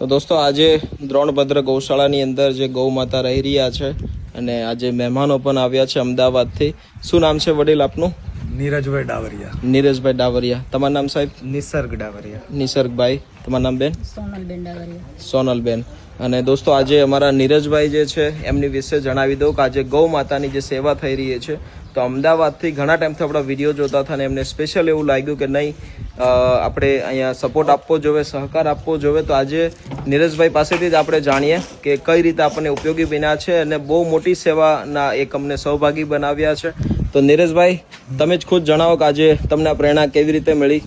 તો દોસ્તો આજે દ્રોણભદ્ર ગૌશાળાની અંદર જે ગૌ માતા રહી રહ્યા છે અને આજે મહેમાનો પણ આવ્યા છે અમદાવાદથી શું નામ છે વડીલ આપનું? નીરજભાઈ ડાવરિયા. નીરજભાઈ ડાવરિયા. તમારું નામ સાહેબ? નિસર્ગ ડાવરિયા. નિસર્ગભાઈ. તમારું નામ બેન? સોનલ ડાવરિયા. સોનલબેન. અને દોસ્તો આજે અમારા નીરજભાઈ જે છે એમની વિશે જણાવી દઉં કે આજે ગૌ માતાની જે સેવા થઈ રહી છે તો અમદાવાદથી ઘણા ટાઈમથી આપણા વીડિયો જોતા હતા અને એમને સ્પેશિયલ એવું લાગ્યું કે નહીં આપણે અહીંયા સપોર્ટ આપવો જોઈએ સહકાર આપવો જોઈએ તો આજે નીરજભાઈ પાસેથી જ આપણે જાણીએ કે કઈ રીતે આપણને ઉપયોગી બન્યા છે અને બહુ મોટી સેવાના એક અમને સહભાગી બનાવ્યા છે. તો નીરજભાઈ તમે જ ખુદ જણાવો કે આજે તમને પ્રેરણા કેવી રીતે મળી?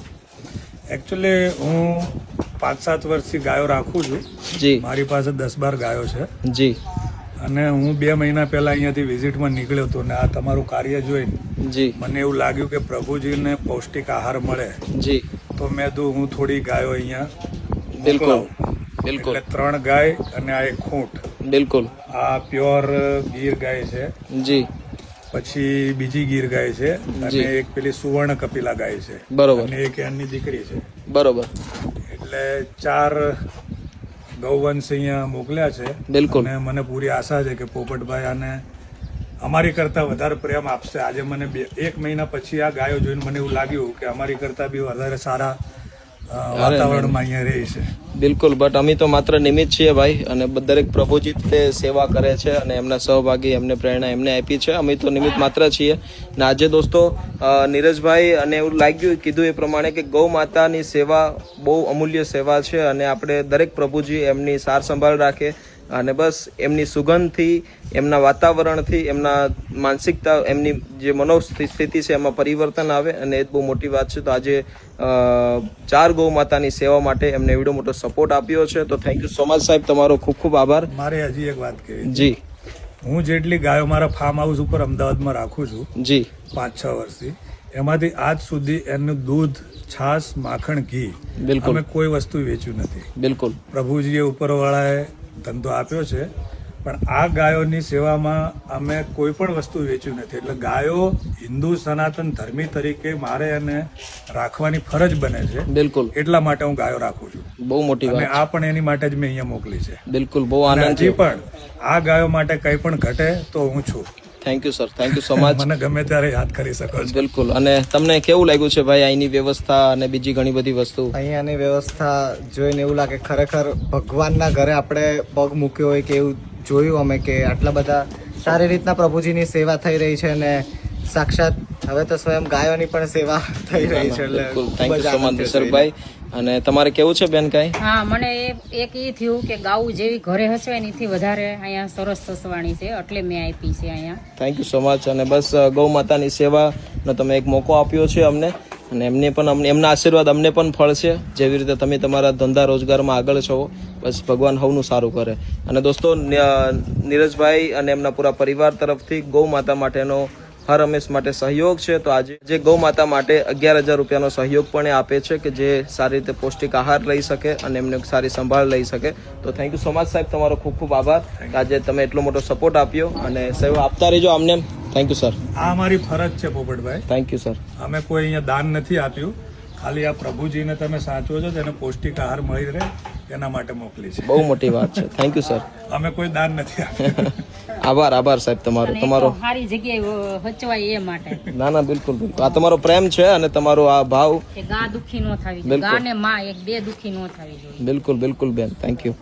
એકચ્યુઅલી હું પાંચ સાત વર્ષથી ગાયો રાખું છું. જી. મારી પાસે દસ બાર ગાયો છે. જી. અને હું બે મહિના પહેલા અહીંયાથી વિઝિટમાં નીકળ્યો હતો ને આ તમારું કાર્ય જોઈને જી. મને એવું લાગ્યું કે પ્રભુજીને પૌષ્ટિક આહાર મળે. જી. તો મેં તો હું થોડી ગાયો અહીંયા બિલકુલ. બિલકુલ. ત્રણ ગાય અને આ એક ખૂંટ. બિલકુલ. આ પ્યોર ગીર ગાય છે. જી. પછી બીજી ગીર ગાય છે અને એક પેલી સુવર્ણ કપિલા ગાય છે. બરોબર. અને એક એની દીકરી છે. બરોબર. એટલે ચાર ગૌવંશ અહીંયા મોકલ્યા છે. બિલકુલ. અને મને પૂરી આશા છે કે પોપટભાઈ આને અમારી કરતા વધારે પ્રેમ આપશે. આજે મને બે એક મહિના પછી આ ગાયો જોઈને મને એવું લાગ્યું કે અમારી કરતા બી વધારે સારા વાતાવરણમાં અહીંયા રહે છે. બિલકુલ બટ અમે તો માત્ર નિમિત્ત છીએ ભાઈ અને દરેક પ્રભુજી તે સેવા કરે છે અને એમના સહભાગી એમને પ્રેરણા એમને આપી છે. અમે તો નિમિત્ત માત્ર છીએ. અને આજે દોસ્તો નીરજભાઈ અને એવું લાગ્યું કીધું એ પ્રમાણે કે ગૌ માતાની સેવા બહુ અમૂલ્ય સેવા છે અને આપણે દરેક પ્રભુજી એમની સાર સંભાળ રાખે. અને બસ એમની સુગંધથી એમના વાતાવરણથી એમના માનસિકતા એમની જે મનોસ્થિતિ છે એમાં પરિવર્તન આવે અને એ બહુ મોટી વાત છે. તો આજે ચાર ગૌ માતાની સેવા માટે એમને એવડો મોટો સપોર્ટ આપ્યો છે. તો થેન્ક યુ સો મચ સાહેબ તમારો ખૂબ ખૂબ આભાર. મારે હજી એક વાત કહેવી જી. હું જેટલી ગાયો મારા ફાર્મ હાઉસ ઉપર અમદાવાદમાં રાખું છું જી. પાંચ છ વર્ષથી એમાંથી આજ સુધી એનું દૂધ છાશ માખણ ઘી બિલકુલ. અમે કોઈ વસ્તુ વેચ્યું નથી. બિલકુલ. પ્રભુજીએ ઉપરવાળાએ ધંધો આપ્યો છે. પણ આ ગાયોની સેવામાં અમે કોઈ પણ વસ્તુ વેચ્યું નથી. એટલે ગાયો હિન્દુ સનાતન ધર્મી તરીકે મારે એને રાખવાની ફરજ બને છે. બિલકુલ. એટલા માટે હું ગાયો રાખું છું. બહુ મોટી અને આ પણ એની માટે જ મેં અહીંયા મોકલી છે. બિલકુલ બહુ આનંદ છે. પણ આ ગાયો માટે કંઈ પણ ઘટે તો હું છું. Thank you sir thank you so much મને ગમે ત્યારે યાદ કરી શકો છો. બિલકુલ. અને તમને કેવું લાગ્યું છે ભાઈ અહીંની વ્યવસ્થા અને બીજી ઘણી બધી વસ્તુ? અહીંયાની વ્યવસ્થા જોઈને એવું લાગે ખરેખર ભગવાનના ઘરે આપણે પગ મૂક્યો હોય કે એવું જોયું અમે કે આટલા બધા સારી રીતના પ્રભુજીની સેવા થઈ રહી છે અને સાક્ષાત હવે તો સ્વયં ગાયોની પણ સેવા થઈ રહી છે એટલે થેન્ક યુ સો મચ. નિસર્ગભાઈ અને તમારે કેવું છે બેન કઈ? હા મને એક એ થયું કે ગાવું જેવી ઘરે હશે એનીથી વધારે અહીંયા સરસ સસવાણી છે એટલે મેં આપી છે અહીંયા. થેન્ક યુ સો મચ અને બસ ગૌ માતાની સેવાનો તમે એક મોકો આપ્યો છે અમને. અને એમને પણ અમને એમના આશીર્વાદ અમને પણ ફળશે જેવી રીતે તમે તમારા ધંધા રોજગારમાં આગળ છો બસ ભગવાન હવનું સારું કરે. અને દોસ્તો નીરજભાઈ અને એમના પૂરા પરિવાર તરફથી ગૌ માતા માટેનો હર હંમેશ માટે સહયોગ છે. તો આજે જે ગૌ માતા માટે અગિયાર હજાર રૂપિયાનો સહયોગ પણ આપે છે કે જે સારી રીતે પૌષ્ટિક આહાર લઈ શકે અને એમને સારી સંભાળ લઈ શકે. તો થેન્ક યુ સો મચ સાહેબ તમારો ખૂબ ખૂબ આભાર. કે આજે તમે એટલો મોટો સપોર્ટ આપ્યો અને સહયોગ આપતા રહેજો આમને થેન્ક યુ સર આ અમારી ફરજ છે પોપટભાઈ. થેન્ક યુ સર અમે કોઈ અહીંયા દાન નથી આપ્યું. ખાલી આ પ્રભુજીને તમે સાચવો છો તેને પૌષ્ટિક આહાર મળી રહે એના માટે મોકલી છે. બહુ મોટી વાત છે. થેન્ક યુ સર અમે કોઈ દાન નથી આપ્યું. આભાર આભાર સાહેબ તમારો તમારો. સારી જગ્યાએ હચવાય એ માટે. ના ના બિલકુલ બિલકુલ. આ તમારો પ્રેમ છે અને તમારો આ ભાવ કે ગા દુખી ન થવી જોઈએ. બિલકુલ. ગા ને માં એક બે દુખી ન થવી જોઈએ. બિલકુલ બિલકુલ બેન. Thank you